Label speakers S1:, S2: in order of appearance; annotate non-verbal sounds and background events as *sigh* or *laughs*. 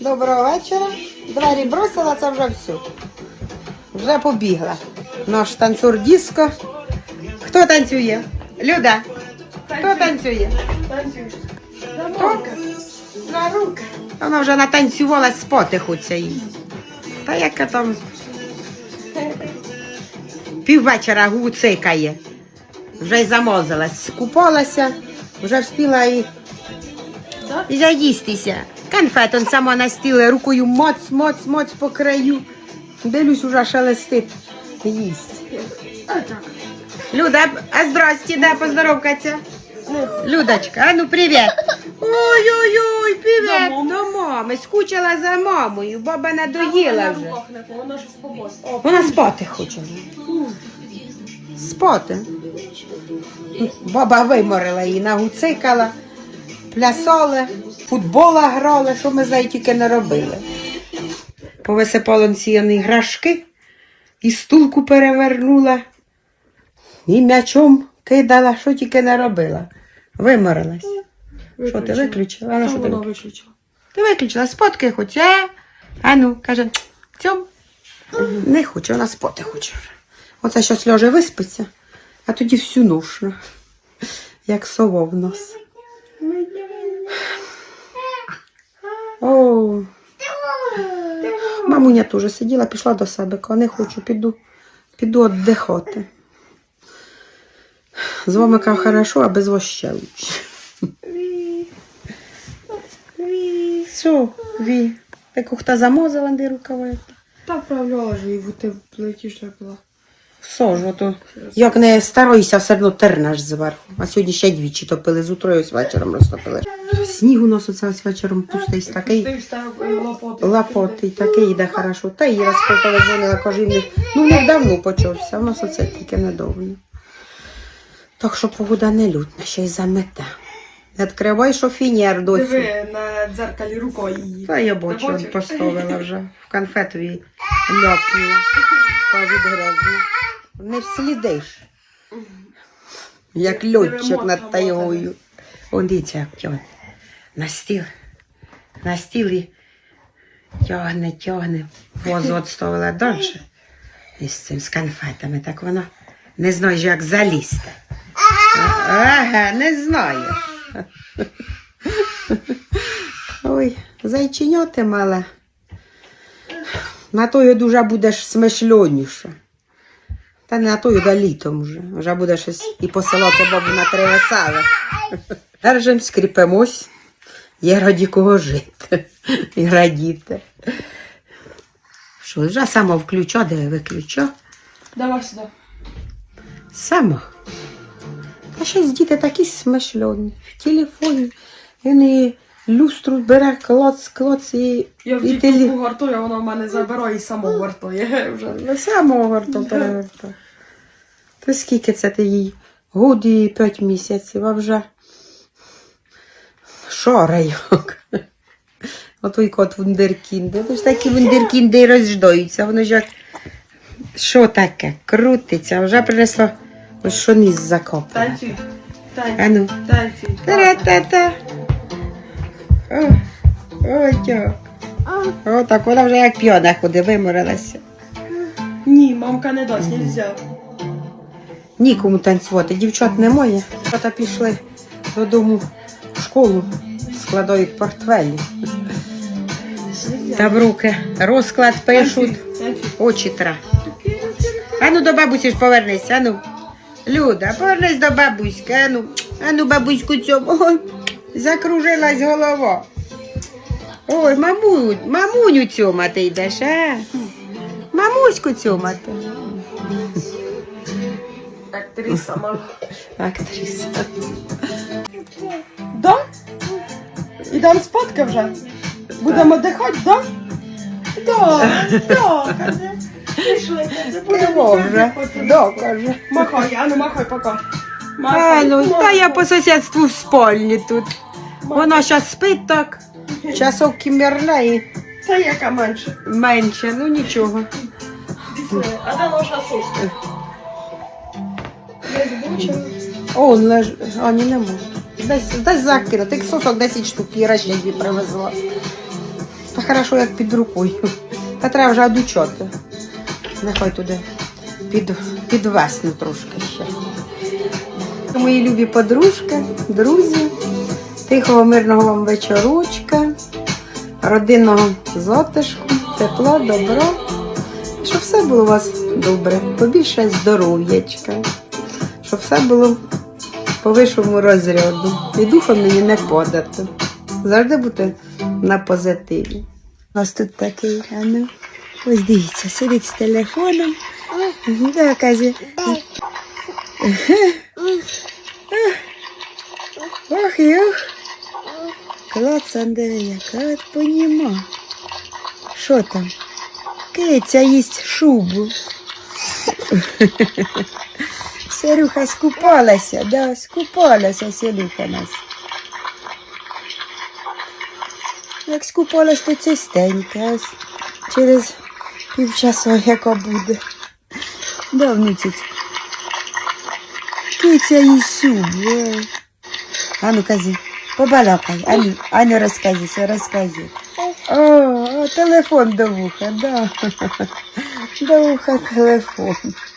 S1: Доброго вечора. Двері бросила, це вже все. Вже побігла. Наш танцюр диско. Хто танцює? Люда. Хто танцює? Хто? На руки. Вона вже натанцювала спати хочеться їй. Та яка там піввечора гуцикає. Вже й замозилась, скупалася, вже встигла і, і заїстися. Конфет он сама на стіл рукою моц, моц, моц по краю. Дивлюсь, уже шелестить. Їсть. Люда, а здрасте, да, поздоровкаться. Людочка, а ну привіт. Ой-ой-ой, привіт. До мами. Скучила за мамою. Баба надоїла вже.
S2: Вона
S1: спати хоче. Спати. Баба виморила її, нагуцикала, плясали, футбола грали, що ми з нею тільки не робили. Повисипала ціяні грашки, і стулку перевернула, і м'ячом кидала, що тільки не робила. Виморилась. Що ти виключила? А на що ти виключила? Ти виключила спотки хоче. А ну, каже, цьом. Не хоче, вона спати хоче. Оце щось ляже виспиться, а тоді всю нушно. Як сова в нас. О. Мамуня теж сиділа, пішла до себе, каже, не хочу, піду, піду віддихати. З вами каже, хорошо, а без вас ще лучше. Що, ві? Як ухта замозала, де рукава.
S2: Та правляла ж її, бо ти плетіш була.
S1: Що ж, ото, як не старайся, все одно тернеш зверху. А сьогодні ще двічі топили, з утрою ось вечором розтопили. Сніг у нас оце ось вечором пустий, такий
S2: лопоти.
S1: лапотий, такий йде хорошо. Та її розпитала, дзвонила, каже, «Ні, ну не давно почався, у нас оце тільки недавно. Так що погода не лютна, ще й замете. Відкривай шофінєр досі.
S2: Диви на дзеркалі рукою її.
S1: Та я
S2: Ти
S1: бачу, поставила вже. *laughs* В конфетові ляпнула. Кажуть, грозно. Не вслідиш. Як льотчик над тайгою. Он дивіться, як тягне. На стіл. На стілі тягне, тягне. Возу відставила далі. Із цим з конфетами. Так воно не знаєш, як залізти. Ага, не знаєш. Ой, зайченьоти мале. На тою дуже будеш смишльоніше. Та не на тою да літом вже. Вже щось і посилати бабу на три веселе. Держим, скріпимось. Є раді кого жити. І радіти. Що, вже само включа, де виключа.
S2: Давай сюди.
S1: Сама. Та щось діти такі смишльоні. В телефоні. Він і люстру бере, клоц, клоц і,
S2: Я в
S1: і
S2: дітку гартую, а вона в мене забирає і само гартує. *laughs* Вже.
S1: На самого гарту переверта. То скільки це ти їй? Год і п'ять місяців, а вже шорайок. *laughs* Отой кот вундеркінди. Ж такі вундеркінди і розждаються. Воно ж як. Що таке? Крутиться, вже принесло ось що ніс закопане.
S2: Танцюй. Танцюй. Танцюй.
S1: Та-та-та. О, о, дяк. О, так вона вже як п'яна ходить, виморилася.
S2: Ні, мамка не дасть, нельзя.
S1: Нікому танцювати, дівчат немає. Дівчата пішли додому в школу, складають портфелі. Та в руки розклад пишуть, очі тра. А ну до бабусі ж повернись, а ну. Люда, повернись до бабуськи, а ну, а ну бабуську цьому. Закружилась голова. Ой, маму, мамуню цьомати йдеш, а? Мамуську цьомати.
S2: Актриса мама.
S1: Актриса.
S2: Да? Ідемо спадки вже? Будемо дихати, да? Да, *laughs* да, каже. Пішли, каже,
S1: Кого вже? Докаже.
S2: Махай, а ну махай пока.
S1: А, ну, та я по сусідству в спальні тут. Вона зараз спить так. Часок кімерна і
S2: Та яка менше.
S1: менше, ну нічого.
S2: А де наша бучила.
S1: О, леж... А, ні, не можу. Десь, десь закинути. Тих сосок 10 штук, Іра ще дві привезла. Та хорошо, як під рукою. Та треба вже одучати. Нехай туди під, підвесну трошки ще. Мої любі подружки, друзі, тихого мирного вам вечорочка, родинного затишку, тепла, добро. Щоб все було у вас добре, побільше здоров'ячка, щоб все було по вищому розряду. І духом мені не подати. Завжди бути на позитиві. У нас тут такий, а ну, ось дивіться, сидить з телефоном. Ох і ох. Яка от поніма. Що там? Киця їсть шубу. *laughs* Серюха скупалася, да, скупалася Селюха нас. Як скупалась, то чистенька, через півчаса яка буде. Да, внуцить. Киця їсть шубу. А ну кази, побалакай, ану, ану розказуй, все розказуй. О, о, телефон до вуха, да. *laughs* До вуха телефон.